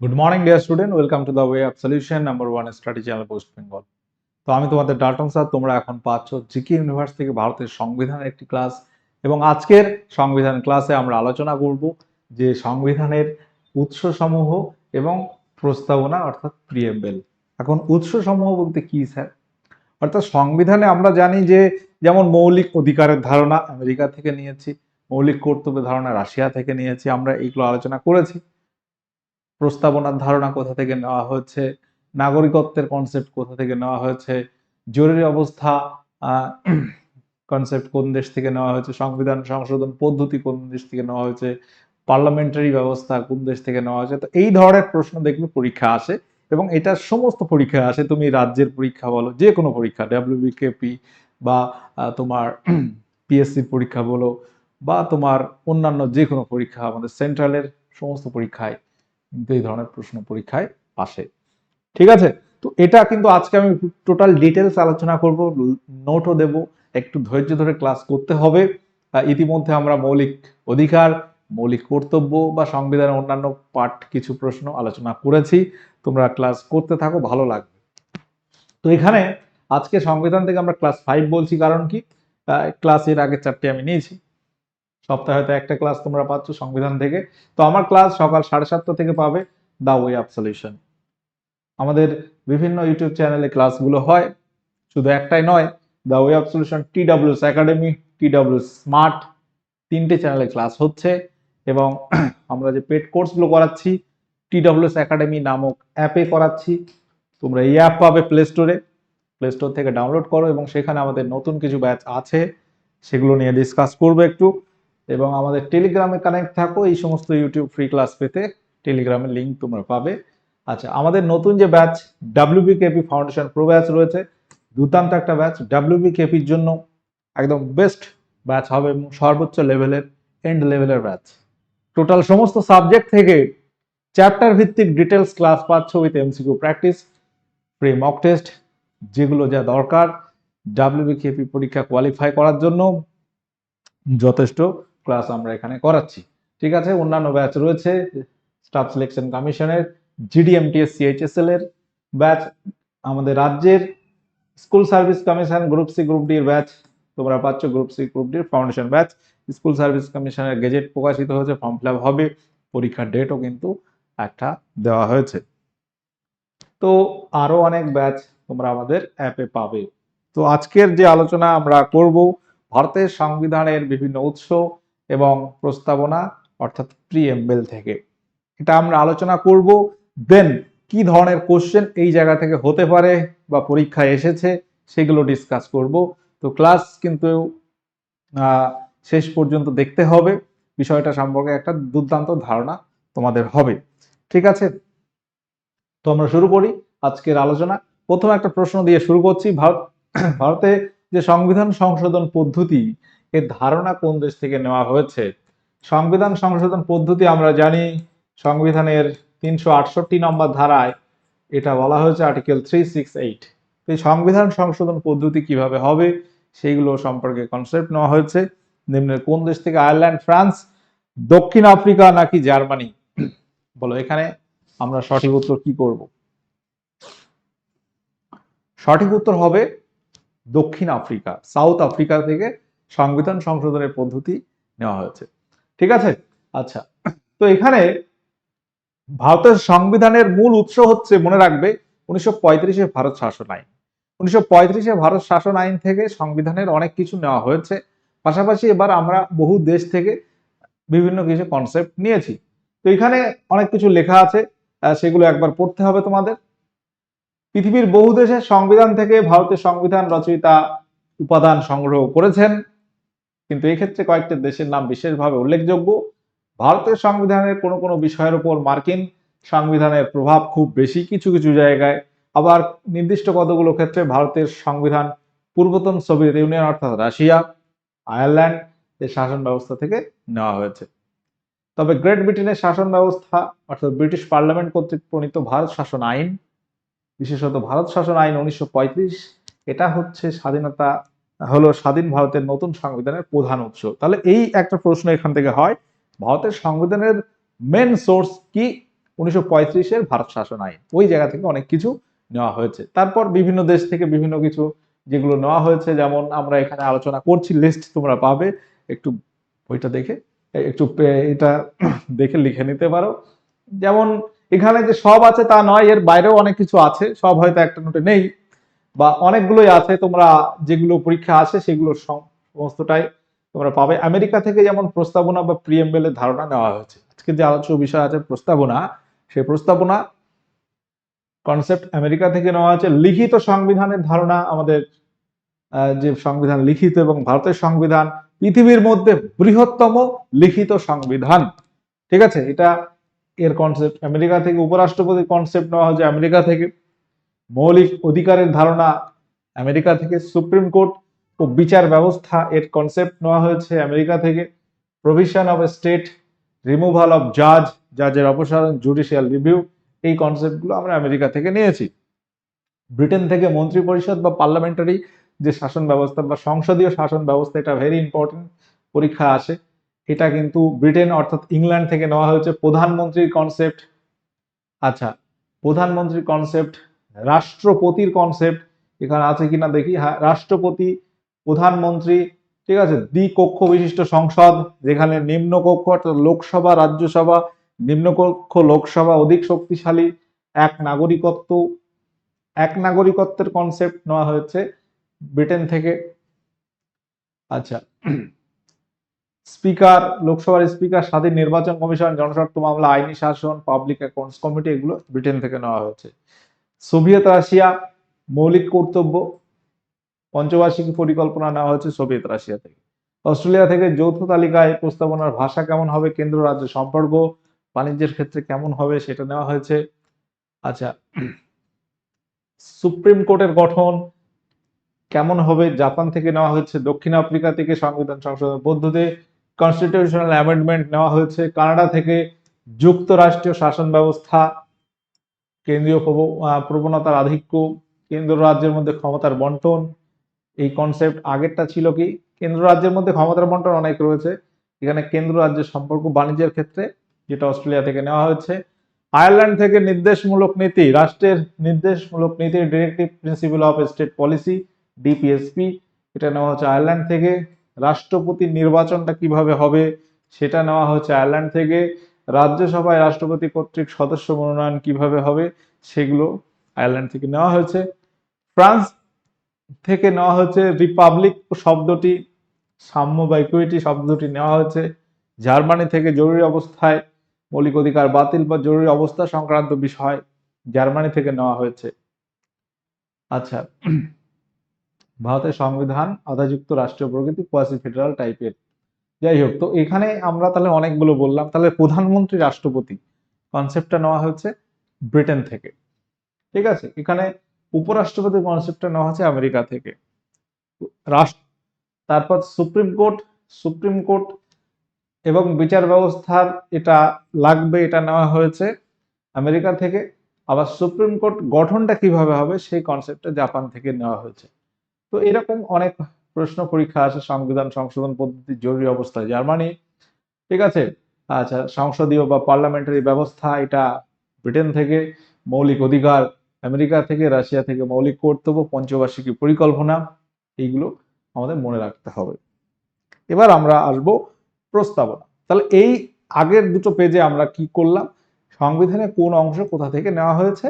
Good morning dear student welcome to the way of solution number one study channel West Bengal তো আমি তোমাদের Dalton sir তোমরা এখন পাচ্ছ জিকে ইউনিভার্স থেকে ভারতের সংবিধানের একটি ক্লাস এবং আজকের সংবিধান ক্লাসে আমরা আলোচনা করব যে সংবিধানের উৎসসমূহ এবং প্রস্তাবনা, অর্থাৎ প্রিয়েম্বেল এখন উৎসসমূহ বলতে কি স্যার অর্থাৎ সংবিধানে আমরা জানি যে, যেমন মৌলিক অধিকারের ধারণা আমেরিকা থেকে নিয়েছি, মৌলিক কর্তব্যের ধারণা রাশিয়া থেকে নিয়েছি, আমরা এইগুলো আলোচনা করেছি। প্রস্তাবনার ধারণা কোথা থেকে নেওয়া হয়েছে, নাগরিকত্বের কনসেপ্ট কোথা থেকে নেওয়া হয়েছে, জরুরি অবস্থা কনসেপ্ট কোন দেশ থেকে নেওয়া হয়েছে, সংবিধান সংশোধন পদ্ধতি কোন দেশ থেকে নেওয়া হয়েছে পার্লামেন্টারি ব্যবস্থা কোন দেশ থেকে নেওয়া হয়েছে, তো এই ধরনের প্রশ্ন দেখবে পরীক্ষা আসে এবং এটা সমস্ত পরীক্ষা আসে, তুমি রাজ্যের পরীক্ষা বলো, যে কোনো পরীক্ষা ডাব্লিউবিকেপি বা তোমার পিএসসির পরীক্ষা বলো বা তোমার অন্যান্য যে কোনো পরীক্ষা আমাদের সেন্ট্রালের সমস্ত পরীক্ষায় কিন্তু এই ধরনের প্রশ্ন পরীক্ষায় আসে। ঠিক আছে? তো এটা কিন্তু আজকে আমি টোটাল ডিটেলস আলোচনা করব নোটও দেব, একটু ধৈর্য ধরে ক্লাস করতে হবে। ইতিমধ্যে আমরা মৌলিক অধিকার, মৌলিক কর্তব্য বা সংবিধানের অন্যান্য পার্ট কিছু প্রশ্ন আলোচনা করেছি। তোমরা ক্লাস করতে থাকো, ভালো লাগবে। তো এখানে আজকে সংবিধান থেকে আমরা ক্লাস ফাইভ বলছি, কারণ কি? ক্লাসের আগে চারটে আমি নিয়েছি। সপ্তাহে হয়তো একটা ক্লাস তোমরা পাচ্ছ সংবিধান থেকে। তো আমার ক্লাস সকাল সাড়ে সাতটা থেকে পাবে দা ওয়ে অফ সলিউশন আমাদের বিভিন্ন ইউটিউব চ্যানেলে ক্লাসগুলো হয়। শুধু একটাই নয় the way of solution T WS academy T WS smart তিনটে চ্যানেলে ক্লাস হচ্ছে এবং আমরা যে পেড কোর্সগুলো করাচ্ছি টি ডাব্লিউএস একাডেমি নামক অ্যাপে করাচ্ছি। তোমরা এই অ্যাপ পাবে প্লে স্টোরে প্লে স্টোর থেকে ডাউনলোড করো এবং সেখানে আমাদের নতুন কিছু ব্যাচ আছে, সেগুলো নিয়ে ডিসকাস করব একটু। এবং আমাদের টেলিগ্রামে কানেক্ট থাকো, এই সমস্ত ইউটিউব ফ্রি ক্লাস পেতে টেলিগ্রামের লিঙ্ক তোমরা পাবে। আচ্ছা আমাদের নতুন যে batch WBKP foundation pro batch রয়েছে, দুর্দান্ত একটা ব্যাচ ডাব্লিউবিকেপির জন্য একদম বেস্ট ব্যাচ হবে এবং সর্বোচ্চ লেভেলের এন্ড লেভেলের ব্যাচ টোটাল সমস্ত সাবজেক্ট থেকে চ্যাপ্টার ভিত্তিক ডিটেলস ক্লাস পাচ্ছ with MCQ practice free mock test যেগুলো যা দরকার। ডাব্লিউবিকেপি পরীক্ষা কোয়ালিফাই করার জন্য যথেষ্ট ক্লাস আমরা এখানে করাচ্ছি। ঠিক আছে? অন্যান্য ব্যাচ রয়েছে স্টাফ সিলেকশন কমিশনের জিডিএমটিএস সিএইচএসএল এর ব্যাচ আমাদের রাজ্যের school service commission group C group ডির ব্যাচ তোমরা পাচ্ছ গ্রুপ সি গ্রুপ ডির ফাউন্ডেশন ব্যাচ স্কুল সার্ভিস কমিশনের গেজেট প্রকাশিত হয়েছে ফর্ম ফিল হবে, পরীক্ষার ডেটও কিন্তু একটা দেওয়া হয়েছে। তো আরও অনেক ব্যাচ তোমরা আমাদের অ্যাপে পাবে। তো আজকের যে আলোচনা আমরা করব, ভারতের সংবিধানের বিভিন্ন উৎস এবং প্রস্তাবনা, অর্থাৎ প্রিএমবেল থেকে। এটা আমরা আলোচনা করব দেন কি ধরনের কোশ্চেন এই জায়গা থেকে হতে পারে বা পরীক্ষায় এসেছে, সেগুলো ডিসকাস করব। তো ক্লাস কিন্তু শেষ পর্যন্ত দেখতে হবে। বিষয়টা সম্পর্কে একটা দুর্দান্ত ধারণা তোমাদের হবে। ঠিক আছে? তো আমরা শুরু করি আজকের আলোচনা। প্রথম একটা প্রশ্ন দিয়ে শুরু করছি। ভারত, ভারতে যে সংবিধান সংশোধন পদ্ধতি এর ধারণা কোন দেশ থেকে নেওয়া হয়েছে? সংবিধান সংশোধন পদ্ধতি আমরা জানি, সংবিধানের তিনশো আটষট্টি নম্বর ধারায় এটা বলা হয়েছে, আর্টিকেল থ্রি সিক্স এইট। এই সংবিধান সংশোধন পদ্ধতি কীভাবে হবে, সেইগুলো সম্পর্কে কনসেপ্ট নেওয়া হয়েছে। নিম্নের কোন দেশ থেকে আয়ারল্যান্ড, ফ্রান্স, দক্ষিণ আফ্রিকা নাকি জার্মানি? বলো এখানে আমরা সঠিক উত্তর কি করব? সঠিক উত্তর হবে দক্ষিণ আফ্রিকা, সাউথ আফ্রিকা থেকে সংবিধান সংশোধনের পদ্ধতি নেওয়া হয়েছে। ঠিক আছে? আচ্ছা। তো এখানে ভারতের সংবিধানের মূল উৎস হচ্ছে মনে রাখবে উনিশশো পঁয়ত্রিশে ভারত শাসন আইন। উনিশশো পঁয়ত্রিশে ভারত শাসন আইন থেকে সংবিধানের অনেক কিছু নেওয়া হয়েছে। পাশাপাশি এবার আমরা বহু দেশ থেকে বিভিন্ন কিছু কনসেপ্ট নিয়েছি। তো এখানে অনেক কিছু লেখা আছে সেগুলো একবার পড়তে হবে তোমাদের। পৃথিবীর বহু দেশের সংবিধান থেকে ভারতের সংবিধান রচয়িতা উপাদান সংগ্রহ করেছেন। কিন্তু এক্ষেত্রে কয়েকটি দেশের নাম বিশেষভাবে উল্লেখযোগ্য। ভারতের সংবিধানের কোনো কোনো বিষয়ের উপর মার্কিন সংবিধানের প্রভাব খুব বেশি কিছু কিছু জায়গায়। আবার নির্দিষ্ট কতগুলো ক্ষেত্রে ভারতের সংবিধান পূর্বতন সোভিয়েত ইউনিয়ন অর্থাৎ রাশিয়া, আয়ারল্যান্ড এর শাসন ব্যবস্থা থেকে নেওয়া হয়েছে। তবে গ্রেট ব্রিটেনের শাসন ব্যবস্থা অর্থাৎ ব্রিটিশ পার্লামেন্ট কর্তৃক প্রণীত ভারত শাসন আইন, বিশেষত ভারত শাসন আইন উনিশশো পঁয়ত্রিশ, এটা হচ্ছে স্বাধীনতা হলো স্বাধীন ভারতের নতুন সংবিধানের প্রধান উৎস। তাহলে এই একটা প্রশ্ন এখান থেকে হয়, ভারতের সংবিধানের মেন সোর্স কি? উনিশশো পঁয়ত্রিশের ভারত শাসন আইন। ওই জায়গা থেকে অনেক কিছু নেওয়া হয়েছে। তারপর বিভিন্ন দেশ থেকে বিভিন্ন কিছু যেগুলো নেওয়া হয়েছে, যেমন আমরা এখানে আলোচনা করছি লিস্ট তোমরা পাবে। একটু বইটা দেখে একটু এটা দেখে লিখে নিতে পারো। যেমন এখানে যে সব আছে তা নয়, এর বাইরেও অনেক কিছু আছে। সব হয়তো একটা নোটে নেই। বা অনেকগুলোই আছে, তোমরা যেগুলো পরীক্ষা আছে সেগুলো সম- সমস্তটাই তোমরা পাবে। আমেরিকা থেকে যেমন প্রস্তাবনা বা প্রিএমবেলের ধারণা নেওয়া হয়েছে। আজকে যে আলোচ্য বিষয় আছে প্রস্তাবনা, সেই প্রস্তাবনা কনসেপ্ট আমেরিকা থেকে নেওয়া হয়েছে। লিখিত সংবিধানের ধারণা আমাদের যে সংবিধান লিখিত এবং ভারতের সংবিধান, পৃথিবীর মধ্যে বৃহত্তম লিখিত সংবিধান। ঠিক আছে? এটা এর কনসেপ্ট আমেরিকা থেকে, উপরাষ্ট্রপতির কনসেপ্ট নেওয়া হয়েছে আমেরিকা থেকে। মৌলিক অধিকারের ধারণা আমেরিকা থেকে সুপ্রিম কোর্ট ও বিচার ব্যবস্থা এর কনসেপ্ট নেওয়া হয়েছে আমেরিকা থেকে। Provision of state removal of জাজ জাজের অপসারণ জুডিশিয়াল রিভিউ এই কনসেপ্টগুলো আমরা আমেরিকা থেকে নিয়েছি। ব্রিটেন থেকে মন্ত্রী পরিষদ বা পার্লামেন্টারি যে শাসন ব্যবস্থা বা সংসদীয় শাসন ব্যবস্থা, এটা ভেরি ইম্পর্টেন্ট পরীক্ষা আসে। এটা কিন্তু ব্রিটেন অর্থাৎ ইংল্যান্ড থেকে নেওয়া হয়েছে প্রধানমন্ত্রীর কনসেপ্ট আচ্ছা প্রধানমন্ত্রীর কনসেপ্ট রাষ্ট্রপতির কনসেপ্ট এখানে আছে কিনা দেখি। হ্যাঁ রাষ্ট্রপতি, প্রধানমন্ত্রী, ঠিক আছে, দ্বিকক্ষ বিশিষ্ট সংসদ, যেখানে নিম্ন কক্ষ অর্থাৎ লোকসভা, রাজ্যসভা, নিম্নকক্ষ লোকসভা অধিক শক্তিশালী, এক নাগরিকত্ব, এক নাগরিকত্বের কনসেপ্ট নেওয়া হয়েছে ব্রিটেন থেকে। আচ্ছা স্পিকার, লোকসভার স্পিকার, স্বাধীন নির্বাচন কমিশন, জনস্বার্থ মামলা, আইনি শাসন, পাবলিক অ্যাকাউন্টস কমিটি, এগুলো ব্রিটেন থেকে নেওয়া হয়েছে। সোভিয়েত রাশিয়া মৌলিক কর্তব্য। পঞ্চবার্ষিক পরিকল্পনা নেওয়া হয়েছে সোভিয়েত রাশিয়া থেকে। অস্ট্রেলিয়া থেকে যৌথ তালিকায় প্রস্তাবনার ভাষা কেমন হবে, কেন্দ্র, রাজ্য সম্পর্ক, বাণিজ্যের ক্ষেত্রে কেমন হবে সেটা নেওয়া হয়েছে। আচ্ছা সুপ্রিম কোর্টের গঠন কেমন হবে জাপান থেকে নেওয়া হয়েছে। দক্ষিণ আফ্রিকা থেকে সংবিধান সংশোধন পদ্ধতি কনস্টিটিউশনাল অ্যামেন্ডমেন্ট নেওয়া হয়েছে। কানাডা থেকে যুক্তরাষ্ট্রীয় শাসন ব্যবস্থা কেন্দ্রীয় প্রবণতার আধিক্য, কেন্দ্র রাজ্যের মধ্যে ক্ষমতার বন্টন, এই কনসেপ্ট আগেরটা ছিল কি? কেন্দ্র রাজ্যের মধ্যে ক্ষমতার বন্টন অনেক রয়েছে। এখানে কেন্দ্র রাজ্যের সম্পর্ক বাণিজ্যের ক্ষেত্রে, যেটা অস্ট্রেলিয়া থেকে নেওয়া হয়েছে। আয়ারল্যান্ড থেকে নির্দেশমূলক নীতি, রাষ্ট্রের নির্দেশমূলক নীতি directive principal of state policy DPSP এটা নেওয়া হচ্ছে আয়ারল্যান্ড থেকে। রাষ্ট্রপতির নির্বাচনটা কীভাবে হবে, সেটা নেওয়া হচ্ছে আয়ারল্যান্ড থেকে। রাজ্যসভায় রাষ্ট্রপতি কর্তৃক সদস্য মনোনয়ন কীভাবে হবে সেগুলো আয়ারল্যান্ড থেকে নেওয়া হয়েছে। ফ্রান্স থেকে নেওয়া হয়েছে রিপাবলিক শব্দটি, সাম্য বা ইকুইটি শব্দটি নেওয়া হয়েছে। জার্মানি থেকে জরুরি অবস্থায় মৌলিক অধিকার বাতিল বা জরুরি অবস্থা সংক্রান্ত বিষয় জার্মানি থেকে নেওয়া হয়েছে। আচ্ছা ভারতের সংবিধান আধাযুক্ত রাষ্ট্রীয় প্রকৃতি কোয়াসি ফেডারাল টাইপের যাই হোক তো এখানে আমরা তাহলে অনেকগুলো বললাম। তাহলে প্রধানমন্ত্রী রাষ্ট্রপতি কনসেপ্টটা নেওয়া হয়েছে ব্রিটেন থেকে। ঠিক আছে? এখানে উপরাষ্ট্রপতি কনসেপ্টটা নেওয়া হচ্ছে আমেরিকা থেকে। রাষ্ট্র, তারপর সুপ্রিম কোর্ট সুপ্রিম কোর্ট এবং বিচার ব্যবস্থার এটা লাগবে, এটা নেওয়া হয়েছে আমেরিকা থেকে। আবার সুপ্রিম কোর্ট গঠনটা কীভাবে হবে, সেই কনসেপ্টটা জাপান থেকে নেওয়া হয়েছে। তো এরকম অনেক প্রশ্ন পরীক্ষা আছে, সংবিধান সংশোধন পদ্ধতি জরুরি অবস্থায় জার্মানি। ঠিক আছে? আচ্ছা সংসদীয় বা পার্লামেন্টারি ব্যবস্থা, এটা ব্রিটেন থেকে মৌলিক অধিকার, আমেরিকা থেকে, রাশিয়া থেকে মৌলিক কর্তব্য, পঞ্চবার্ষিকী পরিকল্পনা, এইগুলো আমাদের মনে রাখতে হবে। এবার আমরা আসব প্রস্তাবনা। তাহলে এই আগের দুটো পেজে আমরা কি করলাম? সংবিধানে কোন অংশ কোথা থেকে নেওয়া হয়েছে?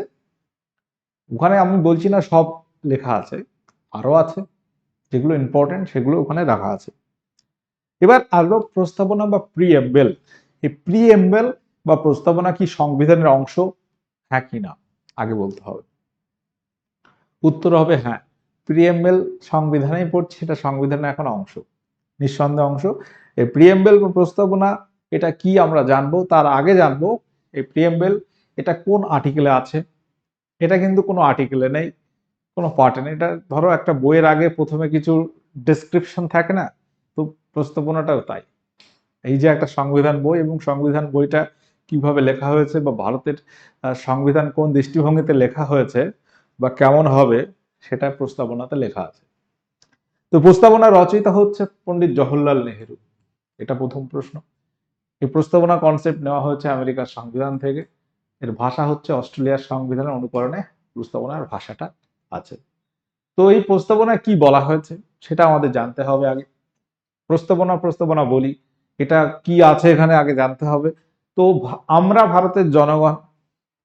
ওখানে আমি বলছি না সব লেখা আছে, আরও আছে। যেগুলো ইম্পর্টেন্ট সেগুলো ওখানে রাখা আছে। এবার আসব প্রস্তাবনা বা প্রিএম্বেল এই প্রিএম্বেল বা প্রস্তাবনা কি সংবিধানের অংশ? হ্যাঁ কি না? আগে বলতে হবে। উত্তর হবে হ্যাঁ। প্রিএম্বেল সংবিধানেই পড়ছে, এটা সংবিধানের এখন অংশ। নিঃসন্দেহ অংশ। এই প্রিএম্বেল বা প্রস্তাবনা, এটা কি আমরা জানব? তার আগে জানব, এই প্রিএম্বেল এটা কোন আর্টিকেলে আছে? এটা কিন্তু কোনো আর্টিকেলে নেই। কোনো পার্টে নেই। এটা ধরো একটা বইয়ের আগে প্রথমে কিছু ডেসক্রিপশন থাকে না, তো প্রস্তাবনাটাও তাই। এই যে একটা সংবিধান বই এবং সংবিধান বইটা কীভাবে লেখা হয়েছে বা ভারতের সংবিধান কোন দৃষ্টিভঙ্গিতে লেখা হয়েছে বা কেমন হবে সেটা প্রস্তাবনাতে লেখা আছে। তো প্রস্তাবনা রচয়িতা হচ্ছে পণ্ডিত জওহরলাল নেহেরু। এটা প্রথম প্রশ্ন। এই প্রস্তাবনা কনসেপ্ট নেওয়া হয়েছে আমেরিকার সংবিধান থেকে। এর ভাষা হচ্ছে অস্ট্রেলিয়ার সংবিধানের অনুকরণে প্রস্তাবনার ভাষাটা। আছে। তো এই প্রস্তাবনায় কি বলা হয়েছে সেটা আমাদের জানতে হবে আগে। প্রস্তাবনা প্রস্তাবনা বলি, এটা কি আছে এখানে আগে জানতে হবে। তো আমরা ভারতের জনগণ,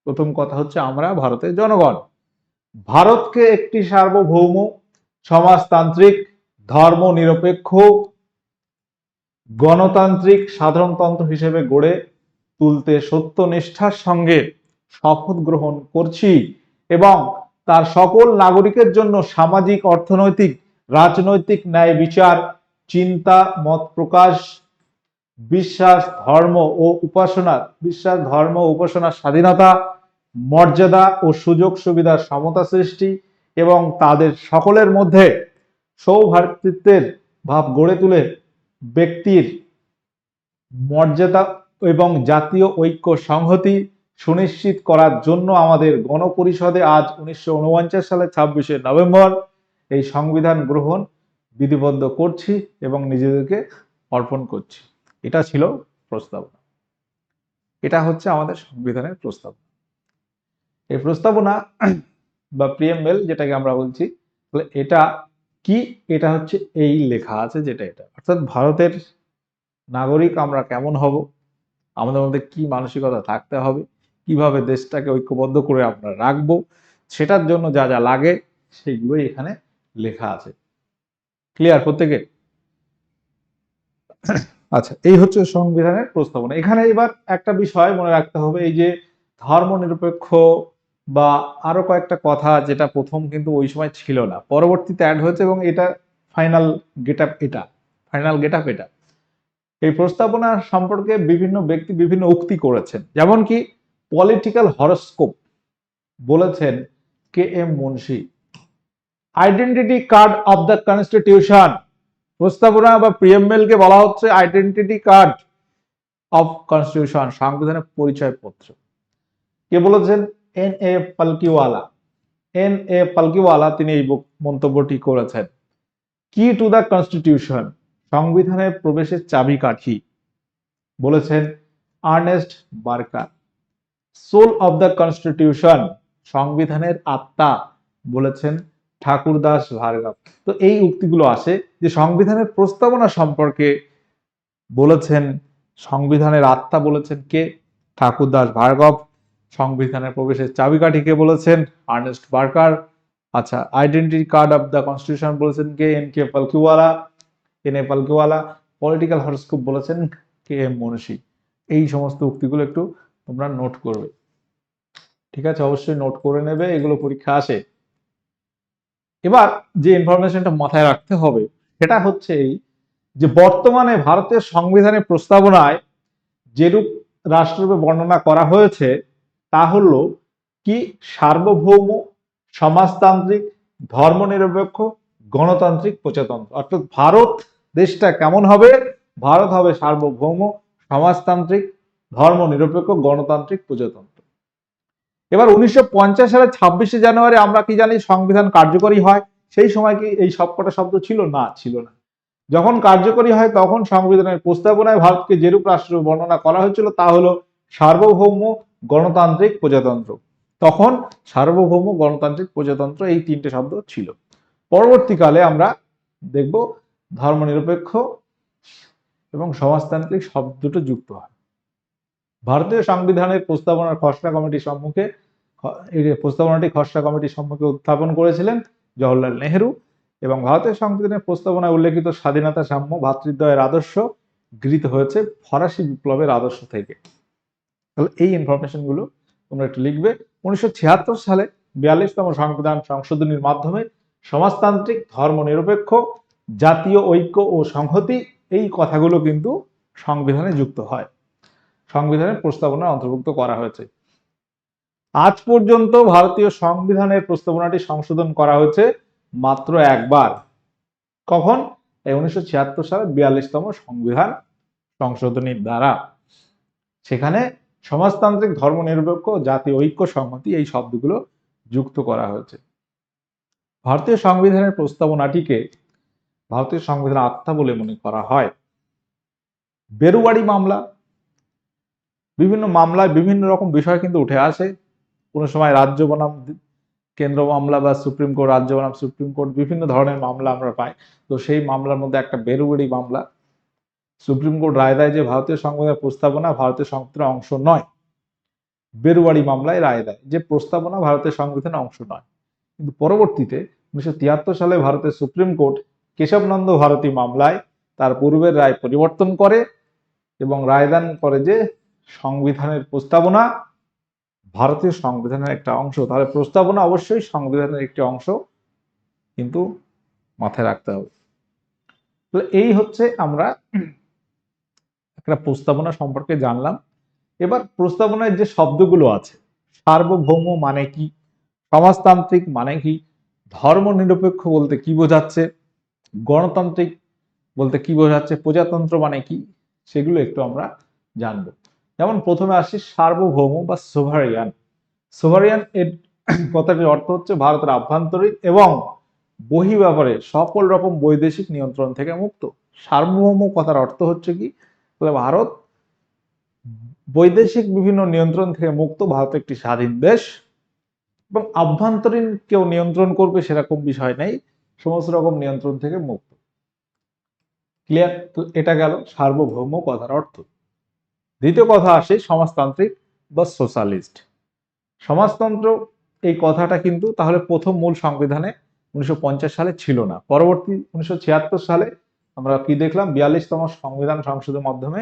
প্রথম কথা হচ্ছে আমরা ভারতের জনগণ। ভারতকে একটি সার্বভৌম, সমাজতান্ত্রিক ধর্ম নিরপেক্ষ গণতান্ত্রিক, সাধারণতন্ত্র হিসেবে গড়ে তুলতে সত্যনিষ্ঠার সঙ্গে শপথ গ্রহণ করছি এবং তার সকল নাগরিকের জন্য সামাজিক, অর্থনৈতিক, রাজনৈতিক ন্যায় বিচার, চিন্তা, মত প্রকাশ, বিশ্বাস, ধর্ম ও উপাসনা বিশ্বাস, ধর্ম উপাসনার স্বাধীনতা, মর্যাদা ও সুযোগ সুবিধার সমতা সৃষ্টি এবং তাদের সকলের মধ্যে সৌভাতৃত্বের ভাব গড়ে তুলে ব্যক্তির মর্যাদা এবং জাতীয় ঐক্য সংহতি সুনিশ্চিত করার জন্য আমাদের গণপরিষদে আজ উনিশশো উনপঞ্চাশ সালে ছাব্বিশে নভেম্বর এই সংবিধান গ্রহণ বিধিবদ্ধ করছি এবং নিজেদেরকে অর্পণ করছি। এটা ছিল প্রস্তাবনা। এটা হচ্ছে আমাদের সংবিধানের প্রস্তাবনা। এই প্রস্তাবনা বা প্রিএমএল যেটাকে আমরা বলছি, তাহলে এটা কি? এটা হচ্ছে এই লেখা আছে যেটা এটা। অর্থাৎ ভারতের নাগরিক আমরা কেমন হব? আমাদের মধ্যে কি মানসিকতা থাকতে হবে? কীভাবে দেশটাকে ঐক্যবদ্ধ করে আমরা রাখব, সেটার জন্য যা যা লাগে, সেইগুলোই এখানে লেখা আছে। ক্লিয়ার প্রত্যেকে? আচ্ছা এই হচ্ছে সংবিধানের প্রস্তাবনা। এখানে এবার একটা বিষয় মনে রাখতে হবে, এই যে ধর্ম নিরপেক্ষ বা আরও কয়েকটা কথা যেটা প্রথম কিন্তু ওই সময় ছিল না, পরবর্তীতে অ্যাড হয়েছে এবং এটা ফাইনাল গেট আপ এটা ফাইনাল গেট আপ এটা। এই প্রস্তাবনা সম্পর্কে বিভিন্ন ব্যক্তি বিভিন্ন উক্তি করেছেন। যেমন কি পলিটিক্যাল হরস্কোপ বলেছেন K M Munshi. Identity card of the constitution প্রস্তাবনা বা কে বলা হচ্ছে আইডেন্টিটি কার্ড অফ কনস্টিটিউশন সংবিধানের পরিচয়পত্র। কে বলেছেন? N A Palkhivala N A Palkhivala তিনি এই মন্তব্যটি করেছেন। কি টু দ্য কনস্টিটিউশন সংবিধানের প্রবেশের চাবিকাঠি। বলেছেন Ernest Barker. Soul of the constitution সংবিধানের আত্মা বলেছেন ঠাকুরদাস ভার্গব। তো এই উক্তিগুলো আসে যে সংবিধানের প্রস্তাবনা সম্পর্কে বলেছেন, সংবিধানের আত্মা বলেছেন কে? ঠাকুরদাস ভার্গব। সংবিধানের প্রবেশের চাবিকাঠি কে বলেছেন? Ernest Barker. আচ্ছা identity card of the constitution বলেছেন কে? N K Palkhivala. N A Palkhivala. Political horoscope বলেছেন কে? এম মনীষী। এই সমস্ত উক্তিগুলো একটু তোমরা নোট করবে। ঠিক আছে? অবশ্যই নোট করে নেবে, এগুলো পরীক্ষা আসে। এবার যে ইনফরমেশনটা মাথায় রাখতে হবে, সেটা হচ্ছে এই যে বর্তমানে ভারতের সংবিধানের প্রস্তাবনায় যেরূপ রাষ্ট্ররূপে বর্ণনা করা হয়েছে, তা হলো কি সার্বভৌম, সমাজতান্ত্রিক, ধর্মনিরপেক্ষ, গণতান্ত্রিক, প্রজাতন্ত্র। অর্থাৎ ভারত দেশটা কেমন হবে? ভারত হবে সার্বভৌম, সমাজতান্ত্রিক ধর্মনিরপেক্ষ গণতান্ত্রিক প্রজাতন্ত্র। এবার উনিশশো সালে ছাব্বিশে জানুয়ারি আমরা কি জানি সংবিধান কার্যকরী হয়? সেই সময় কি এই সবকটা শব্দ ছিল? না ছিল না। যখন কার্যকরী হয় তখন সংবিধানের প্রস্তাবনায় ভারতকে যেরূপ রাষ্ট্র বর্ণনা করা হয়েছিল তা হলো সার্বভৌম গণতান্ত্রিক প্রজাতন্ত্র। তখন সার্বভৌম গণতান্ত্রিক প্রজাতন্ত্র এই তিনটে শব্দ ছিল। পরবর্তীকালে আমরা দেখব ধর্মনিরপেক্ষ এবং সমাজতান্ত্রিক শব্দ দুটো যুক্ত হয়। ভারতীয় সংবিধানের প্রস্তাবনার খসড়া কমিটির সম্মুখে এই প্রস্তাবনাটি খসড়া কমিটির সম্মুখে উত্থাপন করেছিলেন জওহরলাল নেহেরু এবং ভারতের সংবিধানের প্রস্তাবনায় উল্লেখিত স্বাধীনতা সাম্য, ভাতৃদ্বয়ের আদর্শ গৃহীত হয়েছে ফরাসি বিপ্লবের আদর্শ থেকে। তাহলে এই ইনফরমেশনগুলো তোমরা একটু লিখবে। উনিশশো ছিয়াত্তর সালে বিয়াল্লিশতম সংবিধান সংশোধনীর মাধ্যমে সমাজতান্ত্রিক, ধর্মনিরপেক্ষ, জাতীয় ঐক্য ও সংহতি এই কথাগুলো কিন্তু সংবিধানে যুক্ত হয়। সংবিধানের প্রস্তাবনা অন্তর্ভুক্ত করা হয়েছে। আজ পর্যন্ত ভারতীয় সংবিধানের প্রস্তাবনাটি সংশোধন করা হয়েছে মাত্র একবার। কখন? উনিশশো সালে বিয়াল্লিশতম সংবিধান সংশোধনীর দ্বারা। সেখানে সমাজতান্ত্রিক, ধর্মনিরপেক্ষ জাতীয় ঐক্য সংহতি এই শব্দগুলো যুক্ত করা হয়েছে। ভারতীয় সংবিধানের প্রস্তাবনাটিকে ভারতীয় সংবিধান আত্মা বলে মনে করা হয়। বেরুবাড়ি মামলা বিভিন্ন মামলায় বিভিন্ন রকম বিষয় কিন্তু উঠে আসে। কোনো সময় রাজ্য বনাম, কেন্দ্র মামলা বা সুপ্রিম কোর্ট, রাজ্য বনাম, সুপ্রিম কোর্ট বিভিন্ন ধরনের মামলা আমরা পাই। তো সেই মামলার মধ্যে একটা বেরুবেড়ি মামলা। সুপ্রিম কোর্ট রায় দেয় যে ভারতীয় সংবিধানের প্রস্তাবনা ভারতের সংবিধানের অংশ নয়। বেরুবাড়ি মামলায় রায় দেয় যে প্রস্তাবনা ভারতের সংবিধানের অংশ নয়। কিন্তু পরবর্তীতে উনিশশো তিয়াত্তর সালে ভারতের সুপ্রিম কোর্ট কেশবনন্দ ভারতী মামলায় তার পূর্বের রায় পরিবর্তন করে এবং রায়দান করে যে সংবিধানের প্রস্তাবনা, ভারতীয় সংবিধানের একটা অংশ। তাহলে প্রস্তাবনা অবশ্যই সংবিধানের একটি অংশ কিন্তু মাথায় রাখতে হবে। তাহলে এই হচ্ছে আমরা একটা প্রস্তাবনা সম্পর্কে জানলাম। এবার প্রস্তাবনায় যে শব্দগুলো আছে, সার্বভৌম মানে কি, সমাজতান্ত্রিক মানে কি, ধর্মনিরপেক্ষ বলতে কি বোঝাচ্ছে, গণতান্ত্রিক বলতে কি বোঝাচ্ছে, প্রজাতন্ত্র মানে কি, সেগুলো একটু আমরা জানব। যেমন প্রথমে আসি সার্বভৌম বা সোভারিয়ান। সোভারিয়ান এর কথাটির অর্থ হচ্ছে ভারতের আভ্যন্তরীণ এবং বহি ব্যাপারে সকল রকম বৈদেশিক নিয়ন্ত্রণ থেকে মুক্ত। সার্বভৌম কথার অর্থ হচ্ছে কি? ভারত বৈদেশিক বিভিন্ন নিয়ন্ত্রণ থেকে মুক্ত, ভারত একটি স্বাধীন দেশ। এবং আভ্যন্তরীণ কেউ নিয়ন্ত্রণ করবে সেরকম বিষয় নেই, সমস্ত রকম নিয়ন্ত্রণ থেকে মুক্ত। ক্লিয়ার এটা গেল সার্বভৌম কথার অর্থ। দ্বিতীয় কথা আসে সমাজতান্ত্রিক বা সোশ্যালিস্ট। সমাজতন্ত্র এই কথাটা কিন্তু তাহলে প্রথম মূল সংবিধানে উনিশশো পঞ্চাশ সালে ছিল না। পরবর্তী উনিশশো ছিয়াত্তর সালে আমরা কি দেখলাম? বিয়াল্লিশতম সংবিধান সংশোধনের মাধ্যমে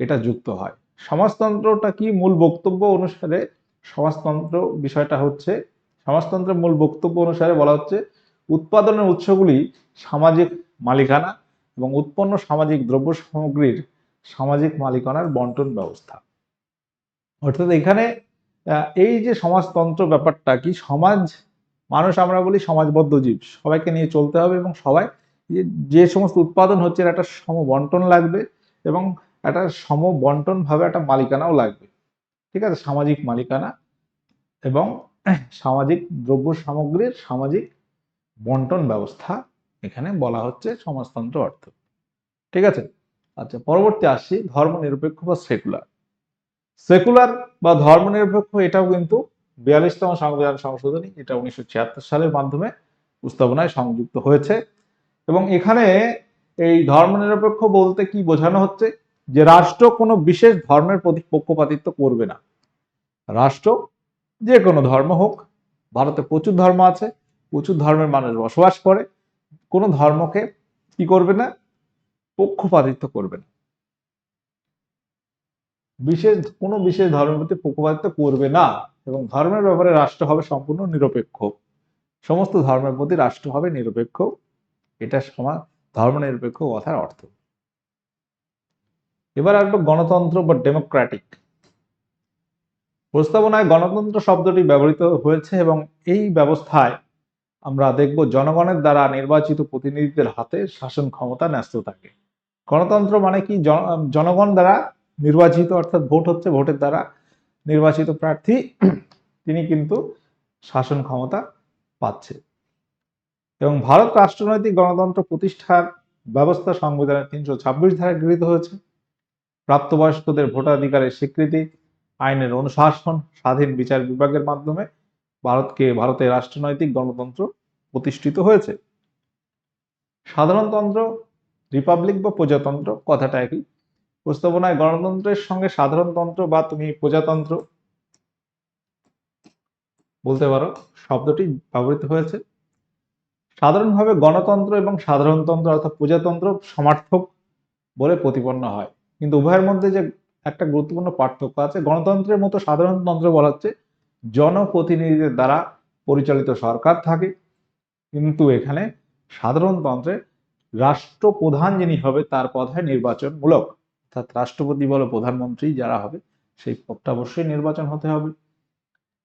এটা যুক্ত হয়। সমাজতন্ত্রটা কি মূল বক্তব্য অনুসারে সমাজতন্ত্র বিষয়টা হচ্ছে, সমাজতন্ত্রের মূল বক্তব্য অনুসারে বলা হচ্ছে, উৎপাদনের উৎসগুলি সামাজিক মালিকানা এবং উৎপন্ন সামাজিক দ্রব্য সামগ্রীর সামাজিক মালিকানার বন্টন ব্যবস্থা। অর্থাৎ এখানে এই যে সমাজতন্ত্র ব্যাপারটা কি, সমাজ, মানুষ আমরা বলি সমাজবদ্ধ জীব, সবাইকে নিয়ে চলতে হবে এবং সবাই, যে- সমস্ত উৎপাদন হচ্ছে একটা সম বন্টন লাগবে এবং একটা সম বন্টন ভাবে একটা মালিকানাও লাগবে। ঠিক আছে? সামাজিক মালিকানা এবং সামাজিক দ্রব্য সামগ্রীর সামাজিক বন্টন ব্যবস্থা এখানে বলা হচ্ছে সমাজতন্ত্র অর্থ। ঠিক আছে? আচ্ছা পরবর্তী আসছি ধর্মনিরপেক্ষ বা সেকুলার। সেকুলার বা ধর্মনিরপেক্ষ এটাও কিন্তু বিয়াল্লিশতম সংবিধান সংশোধনী, এটা উনিশশো ছিয়াত্তর সালের মাধ্যমে প্রস্তাবনায় সংযুক্ত হয়েছে। এবং এখানে এই ধর্মনিরপেক্ষ বলতে কি বোঝানো হচ্ছে? যে রাষ্ট্র কোনো বিশেষ ধর্মের প্রতি পক্ষপাতিত্ব করবে না। রাষ্ট্র যে কোনো ধর্ম হোক, ভারতে প্রচুর ধর্ম আছে, প্রচুর ধর্মের মানুষ বসবাস করে, কোনো ধর্মকে কি করবে না? পক্ষপাতিত্ব করবে না বিশেষ, কোনো বিশেষ ধর্মের প্রতি পক্ষপাতিত্ব করবে না এবং ধর্মের ব্যাপারে রাষ্ট্র হবে সম্পূর্ণ নিরপেক্ষ। সমস্ত ধর্মের প্রতি রাষ্ট্র হবে নিরপেক্ষ। এটা সমাজ, ধর্মনিরপেক্ষ কথার অর্থ। এবার আসব গণতন্ত্র বা ডেমোক্রেটিক প্রস্তাবনায় গণতন্ত্র শব্দটি ব্যবহৃত হয়েছে এবং এই ব্যবস্থায় আমরা দেখব জনগণের দ্বারা নির্বাচিত প্রতিনিধিদের হাতে শাসন ক্ষমতা ন্যস্ত থাকে। গণতন্ত্র মানে কি? জন- জনগণ দ্বারা নির্বাচিত, অর্থাৎ ভোট হচ্ছে ভোটের দ্বারা নির্বাচিত প্রার্থী, তিনি কিন্তু শাসন ক্ষমতা পাচ্ছে। এবং ভারত রাষ্ট্রনৈতিক গণতন্ত্র প্রতিষ্ঠার ব্যবস্থা সংবিধানের তিনশো ছাব্বিশ ধারায় গৃহীত হয়েছে। প্রাপ্তবয়স্কদের ভোটাধিকারের স্বীকৃতি, আইনের অনুশাসন, স্বাধীন বিচার বিভাগের মাধ্যমে ভারতকে, ভারতের রাষ্ট্রনৈতিক গণতন্ত্র প্রতিষ্ঠিত হয়েছে। সাধারণতন্ত্র রিপাবলিক বা প্রজাতন্ত্র? কথাটা একই। প্রস্তাবনায় গণতন্ত্রের সঙ্গে সাধারণতন্ত্র বা তুমি প্রজাতন্ত্র? বলতে পারো, শব্দটি ব্যবহৃত হয়েছে। সাধারণভাবে গণতন্ত্র এবং সাধারণতন্ত্র অর্থাৎ প্রজাতন্ত্র সমার্থক বলে প্রতিপন্ন হয়। কিন্তু উভয়ের মধ্যে যে একটা গুরুত্বপূর্ণ পার্থক্য আছে, গণতন্ত্রের মতো সাধারণতন্ত্র বলা হচ্ছে জনপ্রতিনিধিদের দ্বারা পরিচালিত সরকার থাকে। কিন্তু এখানে সাধারণতন্ত্রে রাষ্ট্রপ্রধান যিনি হবে, তার পদ হয় নির্বাচনমূলক, অর্থাৎ রাষ্ট্রপতি বলো প্রধানমন্ত্রী যারা হবে, সেই পদটা অবশ্যই নির্বাচন হতে হবে।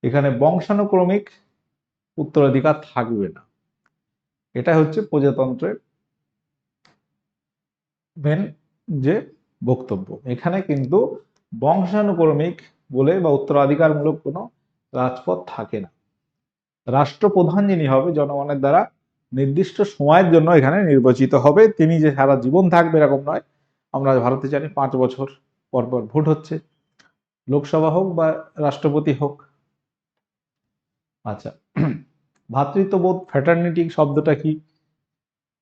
এখানে বংশানুক্রমিক উত্তরাধিকার থাকবে না। এটা হচ্ছে প্রজাতন্ত্রের মেন যে বক্তব্য। এখানে কিন্তু বংশানুক্রমিক বলে বা উত্তরাধিকারমূলক কোনো রাজপথ থাকে না। রাষ্ট্রপ্রধান যিনি হবে, জনগণের দ্বারা নির্দিষ্ট সময়ের জন্য এখানে নির্বাচিত হবে। তিনি যে সারা জীবন থাকবে এরকম নয়। আমরা ভারতে জানি পাঁচ বছর পর পর ভোট হচ্ছে। লোকসভা হোক বা রাষ্ট্রপতি হোক। আচ্ছা ভ্রাতৃত্ববোধ ফ্র্যাটার্নিটি শব্দটা কি?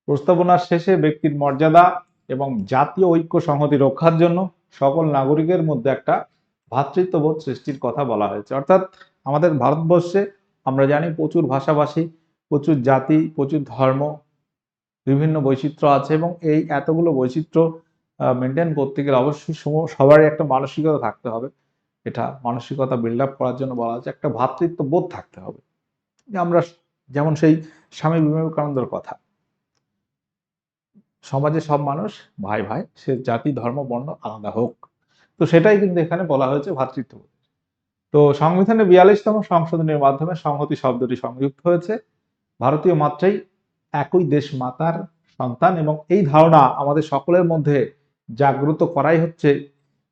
প্রস্তাবনার শেষে ব্যক্তির মর্যাদা এবং জাতীয় ঐক্য সংহতি রক্ষার জন্য সকল নাগরিকের মধ্যে একটা ভ্রাতৃত্ববোধ সৃষ্টির কথা বলা হয়েছে। অর্থাৎ আমাদের ভারতবর্ষে আমরা জানি প্রচুর ভাষাভাষী প্রচুর জাতি, প্রচুর ধর্ম, বিভিন্ন বৈচিত্র্য আছে এবং এই এতগুলো বৈচিত্র্য মেনটেন করতে গেলে অবশ্যই সবারই একটা মানসিকতা থাকতে হবে। এটা মানসিকতা বিল্ড আপ করার জন্য বলা হচ্ছে একটা ভ্রাতৃত্ব বোধ থাকতে হবে। আমরা যেমন সেই স্বামী বিবেকানন্দের কথা। সমাজে সব মানুষ, ভাই ভাই, সে জাতি, ধর্ম, বর্ণ আলাদা হোক। তো সেটাই কিন্তু এখানে বলা হয়েছে ভ্রাতৃত্ববোধ। তো সংবিধানের বিয়াল্লিশতম সংশোধনের মাধ্যমে সংহতি শব্দটি সংযুক্ত হয়েছে। ভারতীয় মাত্রাই একই দেশ মাতার সন্তান এবং এই ধারণা আমাদের সকলের মধ্যে জাগ্রত করাই হচ্ছে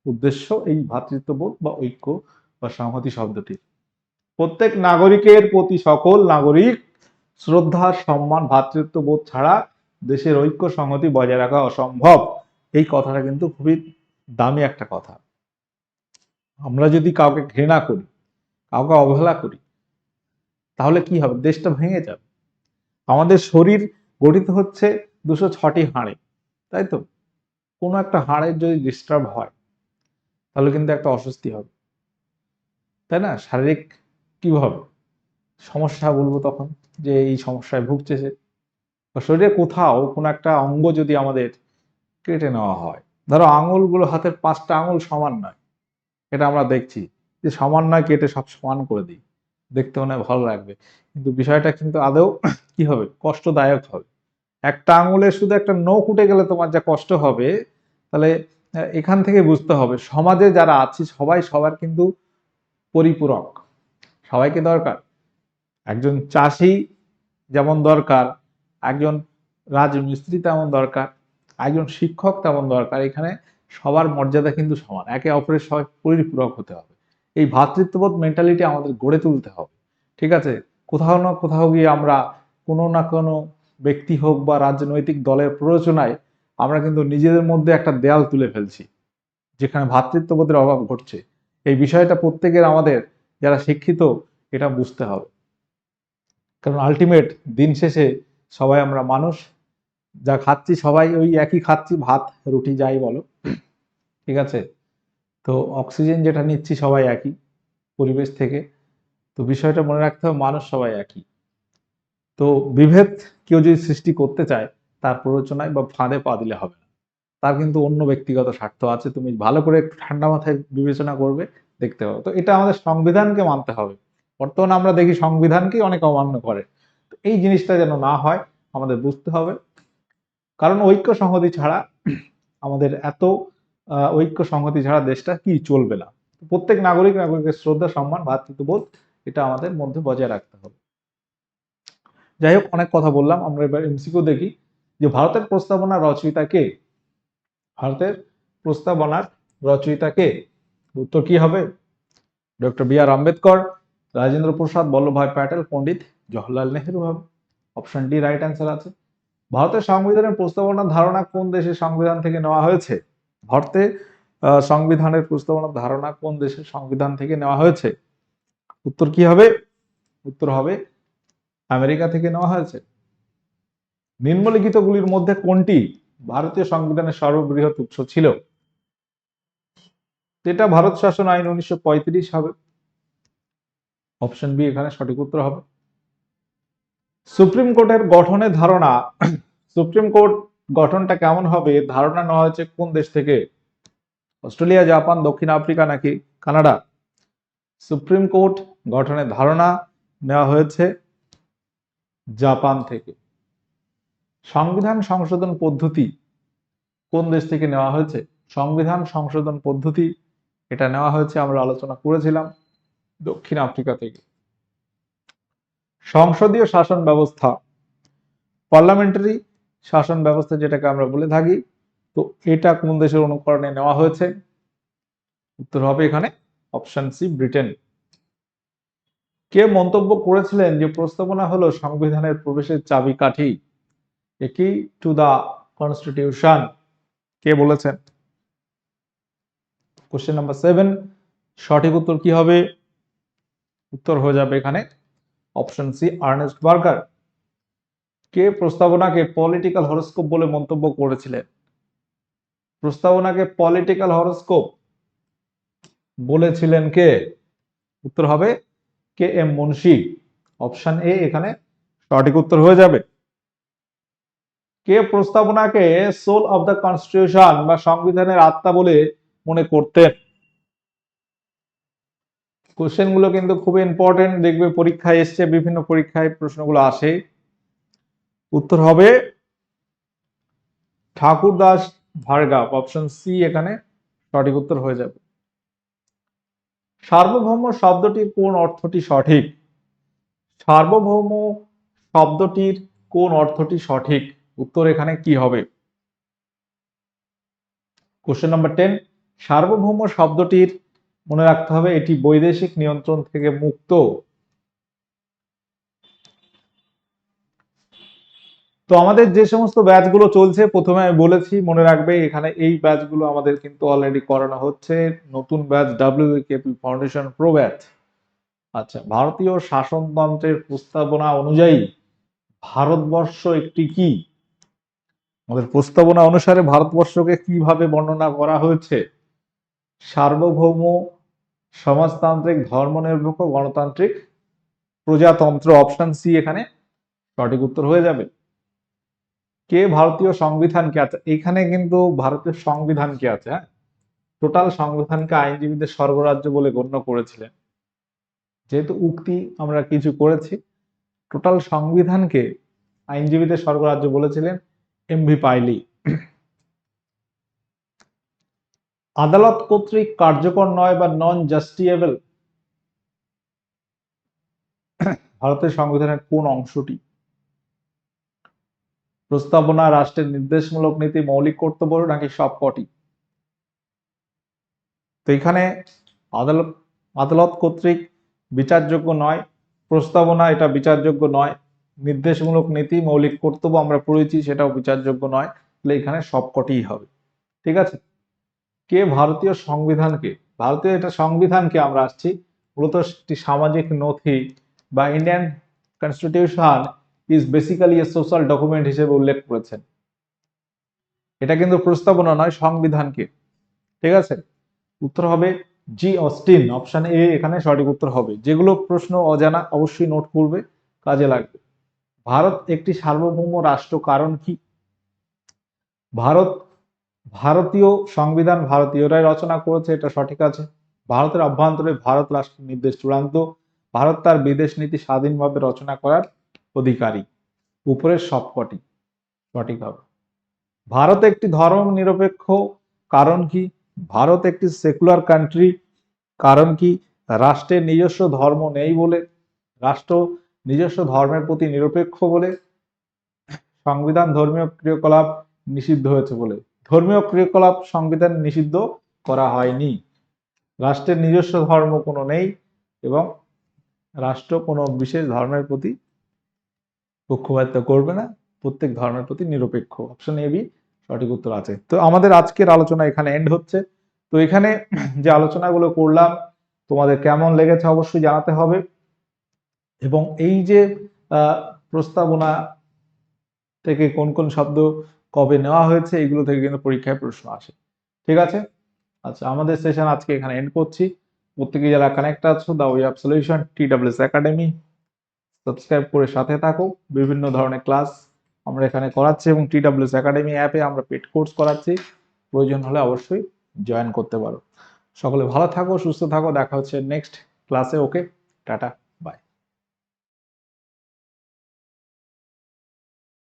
উদ্দেশ্য এই ভ্রাতৃত্ববোধ বা ঐক্য বা সংহতি শব্দটি। প্রত্যেক নাগরিকের প্রতি সকল নাগরিক শ্রদ্ধা, সম্মান ভ্রাতৃত্ববোধ ছাড়া দেশের ঐক্য, সংহতি বজায় রাখা অসম্ভব। এই কথাটা কিন্তু খুবই দামি একটা কথা। আমরা যদি কাউকে ঘৃণা করি, কাউকে অবহেলা করি, তাহলে কি হবে? দেশটা ভেঙে যাবে। আমাদের শরীর গঠিত হচ্ছে দুশো ছটি হাড়ে, তাই তো? কোনো একটা হাড়ের যদি ডিস্টার্ব হয়, তাহলে কিন্তু একটা অস্বস্তি হবে। তাই না? শারীরিক কীভাবে সমস্যা বলব তখন যে এই সমস্যায় ভুগছে সে। শরীরে কোথাও কোনো একটা অঙ্গ যদি আমাদের কেটে নেওয়া হয়, ধরো আঙুলগুলো হাতের পাঁচটা আঙুল সমান নয়, এটা আমরা দেখছি। যে সমান নয়, কেটে সব সমান করে দিই। দেখতে মনে ভালো লাগবে। কিন্তু বিষয়টা কিন্তু আদৌ কি হবে? কষ্টদায়ক হবে। একটা আঙুলে শুধু একটা নখ উঠে গেলে তোমার যা কষ্ট হবে, তাহলে এখান থেকে বুঝতে হবে, সমাজে যারা আছি সবাই, সবার কিন্তু পরিপূরক। সবাইকে দরকার? একজন চাষি যেমন দরকার, একজন রাজমিস্ত্রি তেমন দরকার, একজন শিক্ষক তেমন দরকার। এখানে সবার মর্যাদা কিন্তু সমান। একে অপরের সবাই পরিপূরক হতে হবে। এই ভ্রাতৃত্ববোধ মেন্টালিটি আমাদের গড়ে তুলতে হবে। ঠিক আছে? কোথাও না কোথাও গিয়ে আমরা কোনো না কোনো ব্যক্তি হোক বা রাজনৈতিক দলের প্ররোচনায় আমরা কিন্তু নিজেদের মধ্যে একটা দেয়াল তুলে ফেলছি, যেখানে ভ্রাতৃত্ববোধের অভাব ঘটছে। এই বিষয়টা প্রত্যেকের আমাদের যারা শিক্ষিত, এটা বুঝতে হবে। কারণ আলটিমেট দিন শেষে সবাই আমরা মানুষ, যা খাচ্ছি সবাই ওই একই খাচ্ছি, ভাত, রুটি, যাই বলো। ঠিক আছে? তো অক্সিজেন যেটা নিচ্ছি সবাই একই, পরিবেশ থেকে। তো বিষয়টা মনে রাখতে হবে, মানুষ সবাই একই। তো বিভেদ কেউ যদি সৃষ্টি করতে চায়, তার প্ররোচনায় বা ফাঁদে পা দিলে হবে না। তার কিন্তু অন্য ব্যক্তিগত স্বার্থ আছে, তুমি ভালো করে একটু ঠান্ডা মাথায় বিবেচনা করবে, দেখতে হবে তো এটা আমাদের সংবিধানকে মানতে হবে। বর্তমানে আমরা দেখি সংবিধানকেই অনেক অমান্য করে। তো এই জিনিসটা যেন না হয়, আমাদের বুঝতে হবে। কারণ ঐক্য সংহতি ছাড়া আমাদের এত ঐক্য সংহতি ছাড়া দেশটা কি চলবে না। প্রত্যেক নাগরিক নাগরিকের শ্রদ্ধা, সম্মান ভ্রাতৃত্ববোধ এটা আমাদের মধ্যে বজায় রাখতে হবে। যাই হোক, অনেক কথা বললাম। আমরা এবার এমসিকিউ দেখি যে ভারতের প্রস্তাবনা রচয়িতা কে? ভারতের প্রস্তাবনার রচয়িতা কে? উত্তর কি হবে? Doctor B R Ambedkar, Rajendra Prasad, Vallabhbhai Patel, Pandit Jawaharlal Nehru হবে অপশন ডি রাইট অ্যান্সার আছে। ভারতের সংবিধানের প্রস্তাবনার ধারণা কোন দেশের সংবিধান থেকে নেওয়া হয়েছে? ভারতে সংবিধানের প্রস্তাবনার ধারণা কোন দেশের সংবিধান থেকে নেওয়া হয়েছে? উত্তর কি হবে? উত্তর হবে আমেরিকা থেকে নেওয়া হয়েছে। নিম্নলিখিতগুলির মধ্যে কোনটি ভারতীয় সংবিধানের সর্ববৃহৎ উৎস ছিল? যেটা ভারত শাসন আইন উনিশশো পঁয়ত্রিশ হবে। অপশন বি, এখানে সঠিক উত্তর হবে। সুপ্রিম কোর্টের গঠনের ধারণা, সুপ্রিম কোর্ট গঠনটা কেমন হবে? ধারণা নেওয়া হয়েছে কোন দেশ থেকে? অস্ট্রেলিয়া, জাপান, দক্ষিণ আফ্রিকা নাকি কানাডা? সুপ্রিম কোর্ট গঠনের ধারণা নেওয়া হয়েছে জাপান থেকে। সংবিধান সংশোধন পদ্ধতি কোন দেশ থেকে নেওয়া হয়েছে? সংবিধান সংশোধন পদ্ধতি এটা নেওয়া হয়েছে, আমরা আলোচনা করেছিলাম দক্ষিণ আফ্রিকা থেকে। সংসদীয় শাসন ব্যবস্থা, পার্লামেন্টারি শাসন ব্যবস্থা যেটাকে আমরা বলে থাকি, তো এটা কোন দেশের অনুকরণে নেওয়া হয়েছে? উত্তর হবে এখানে অপশন সি, ব্রিটেন। কে মন্তব্য করেছিলেন যে প্রস্তাবনা হলো সংবিধানের প্রবেশের চাবিকাঠি? একই টু দা কনস্টিটিউশন কে বলেছেন? কোশ্চেন নাম্বার সেভেন সঠিক উত্তর কি হবে? উত্তর হয়ে যাবে এখানে অপশন সি, আর্নেস্ট বার্গার। কে প্রস্তাবনাকে পলিটিক্যাল হরস্কোপ বলে মন্তব্য করেছিলেন? প্রস্তাবনাকে পলিটিক্যাল হরস্কোপ বলেছিলেন কে? উত্তর হবে K M Munshi. Option A এখানে সঠিক উত্তর হয়ে যাবে। কে প্রস্তাবনাকে সোল অফ দ্য কনস্টিটিউশন বা সংবিধানের আত্মা বলে মনে করতেন? কোশ্চেনগুলো কিন্তু খুব ইম্পর্টেন্ট দেখবে পরীক্ষায় এসছে, বিভিন্ন পরীক্ষায় প্রশ্নগুলো আসে। উত্তর হবে ঠাকুরদাস ভার্গা অপশন সি এখানে সঠিক উত্তর হয়ে যাবে। সার্বভৌম শব্দটির কোন অর্থটি সঠিক? সার্বভৌম শব্দটির কোন অর্থটি সঠিক? উত্তর এখানে কি হবে? কোশ্চেন নাম্বার টেন সার্বভৌম শব্দটির, মনে রাখতে হবে, এটি বৈদেশিক নিয়ন্ত্রণ থেকে মুক্ত। তো আমাদের যে সমস্ত ব্যাচগুলো চলছে, প্রথমে আমি বলেছি, মনে রাখবে, এখানে এই ব্যাচগুলো আমাদের কিন্তু অলরেডি করানো হচ্ছে। নতুন batch WKP foundation pro batch আচ্ছা ভারতীয় শাসনতন্ত্রের প্রস্তাবনা অনুযায়ী ভারতবর্ষ একটি কি? আমাদের প্রস্তাবনা অনুসারে ভারতবর্ষকে কীভাবে বর্ণনা করা হয়েছে? সার্বভৌম, সমাজতান্ত্রিক, ধর্মনিরপেক্ষ, গণতান্ত্রিক প্রজাতন্ত্র অপশন সি এখানে সঠিক উত্তর হয়ে যাবে। কে ভারতীয় সংবিধানকে আছে? এখানে কিন্তু ভারতের সংবিধানকে আছে হ্যাঁ? টোটাল সংবিধানকে আইনজীবীদের সর্বরাজ্য বলে গণ্য করেছিলেন। যেহেতু উক্তি আমরা কিছু করেছি টোটাল সংবিধানকে আইনজীবীদের স্বর্গরাজ্য বলেছিলেন এম ভি পাইলি। আদালত কর্তৃক কার্যকর নয় বা নন জাস্টিয়েবল ভারতের সংবিধানের কোন অংশটি? প্রস্তাবনা, রাষ্ট্রের নির্দেশমূলক নীতি, মৌলিক কর্তব্য নাকি সবকটি তো এখানে আদালত আদালত কর্তৃক বিচারযোগ্য নয়, প্রস্তাবনা এটা বিচারযোগ্য নয়, নির্দেশমূলক নীতি, মৌলিক কর্তব্য আমরা পড়েছি সেটাও বিচারযোগ্য নয়, তাহলে এখানে সবকটিই হবে। ঠিক আছে? কে ভারতীয় সংবিধানকে, ভারতীয় এটা সংবিধানকে আমরা আসছি, মূলত একটি সামাজিক নথি বা Indian constitution is basically a social document হিসেবে উল্লেখ করেছেন। এটা কিন্তু প্রস্তাবনা নয়, সংবিধানকে। ঠিক আছে? উত্তর হবে জি অস্টিন অপশন এ এখানে সঠিক উত্তর হবে। যেগুলো প্রশ্ন অজানা, অবশ্যই নোট করবে, কাজে লাগবে। ভারত একটি সার্বভৌম রাষ্ট্র, কারণ কি? ভারত, ভারতীয় সংবিধান ভারতীয়রাই রচনা করেছে, এটা সঠিক আছে। ভারতের অভ্যন্তরে ভারত রাষ্ট্রের নির্দেশ চূড়ান্ত। ভারত তার বিদেশ নীতি স্বাধীনভাবে রচনা করার অধিকারী। উপরের সবকটি সঠিক হবে। ভারত একটি ধর্ম নিরপেক্ষ। কারণ কি? ভারত একটি সেকুলার কান্ট্রি কারণ কি? রাষ্ট্রের নিজস্ব ধর্ম নেই বলে। রাষ্ট্র নিজস্ব ধর্মের প্রতি নিরপেক্ষ বলে। সংবিধান ধর্মীয় ক্রিয়াকলাপ নিষিদ্ধ হয়েছে বলে। ধর্মীয় ক্রিয়াকলাপ সংবিধান নিষিদ্ধ করা হয়নি। রাষ্ট্রের নিজস্ব ধর্ম কোনো নেই এবং রাষ্ট্র কোনো বিশেষ ধর্মের প্রতি পক্ষপাতিত্ব করবে না। প্রত্যেক ধর্মের প্রতি নিরপেক্ষ। অপশন এ বি সঠিক উত্তর আছে। তো আমাদের আজকের আলোচনা এখানে এন্ড হচ্ছে। তো এখানে যে আলোচনাগুলো করলাম, তোমাদের কেমন লেগেছে অবশ্যই জানাতে হবে। এবং এই যে প্রস্তাবনা থেকে কোন কোন শব্দ কবে নেওয়া হয়েছে, এগুলো থেকে কিন্তু পরীক্ষায় প্রশ্ন আসে। ঠিক আছে? আচ্ছা আমাদের সেশন আজকে এখানে এন্ড করছি। প্রত্যেকে যারা কানেক্ট আছো the way of solution T WS academy subscribe করে সাথে থাকো বিভিন্ন ধরনের ক্লাস আমরা এখানে করাচ্ছি এবং টি ডাব্লিউস একাডেমি অ্যাপে আমরা পেড কোর্স করাচ্ছি। প্রয়োজন হলে অবশ্যই জয়েন করতে পারো। সকলে ভালো থাকো, সুস্থ থাকো, দেখা হচ্ছে নেক্সট ক্লাসে ওকে টাটা।